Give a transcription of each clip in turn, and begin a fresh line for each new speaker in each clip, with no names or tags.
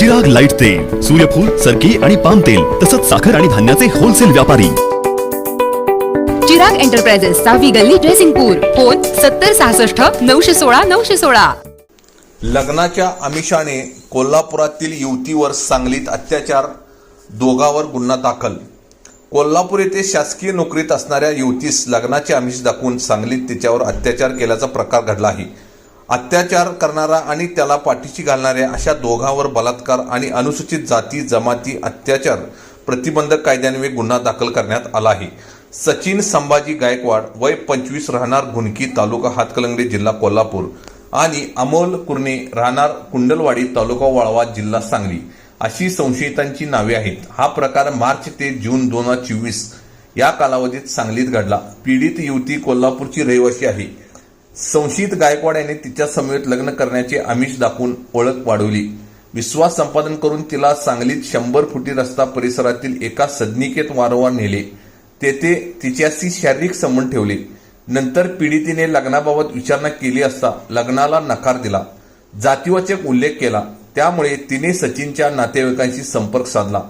विराग light तेल सूर्यफूल सरकी आणि पाम तेल तसंच साखर आणि धान्याचे होलसेल व्यापारी.
चिराग एंटरप्राइजेस सहावी गल्ली ड्रेसिंगपूर फोन सत्तर सहासष्ट नऊशे सोळा नऊशे सोळा.
लग्नाच्या आमिषाने कोल्हापुरातील युवतीवर सांगलीत अत्याचार दोघावर गुन्हा दाखल. कोल्हापूर येथे शासकीय नोकरीत असणाऱ्या युवतीस लग्नाचे आमिष दाखवून सांगलीत तिच्यावर अत्याचार केल्याचा प्रकार घडला आहे अत्याचार करणारा आणि त्याला पाठीशी घालणाऱ्या अशा दोघांवर बलात्कार आणि अनुसूचित जाती जमाती अत्याचार प्रतिबंधक कायद्यान्वये गुन्हा दाखल करण्यात आला आहे. सचिन संभाजी गायकवाड वय पंचवीस राहणार घुनकी तालुका हातकलंगडी जिल्हा कोल्हापूर आणि अमोल कुर्णे राहणार कुंडलवाडी तालुका वाळवा जिल्हा सांगली अशी संशयितांची नावे आहेत. हा प्रकार मार्च ते जून दोन हजार चोवीस या कालावधीत सांगलीत घडला. पीडित युवती कोल्हापूरची रहिवासी आहे. संशयित गायकवाड यांनी तिच्या समवेत लग्न करण्याचे आमिष दाखवून ओळख वाढवली. विश्वास संपादन करून तिला सांगलीत शंभर फुटी रस्ता परिसरातील एका सदनिकेत वारंवार नेले. तेथे तिच्याशी शारीरिक संबंध ठेवले. नंतर पीडितीने लग्नाबाबत विचारणा केली असता लग्नाला नकार दिला. जातीवाचक उल्लेख केला. त्यामुळे तिने सचिनच्या नातेवाईकांशी संपर्क साधला.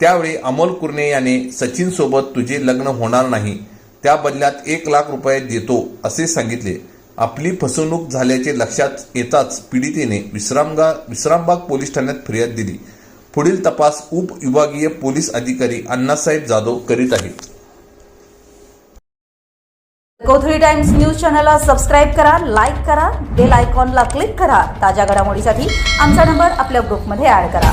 त्यावेळी अमोल कुर्णे याने सचिन सोबत तुझे लग्न होणार नाही. त्या बदल्यात एक लाख रुपये देतो असे सांगितले. आपली फसवणूक झाल्याचे लक्षात येताच पीडितेने विश्रामगा विश्रामबाग पोलीस ठाण्यात फिर्याद दिली. पुढील तपास उपविभागीय पोलीस अधिकारी अण्णासाहेब जाधव करीत आहेत.
कोथळी टाइम्स न्यूज चॅनलला सबस्क्राईब करा लाईक करा बेल आयकॉनला क्लिक करा. ताज्या घडामोडीसाठी आमचा नंबर आपल्या ग्रुपमध्ये ऍड करा.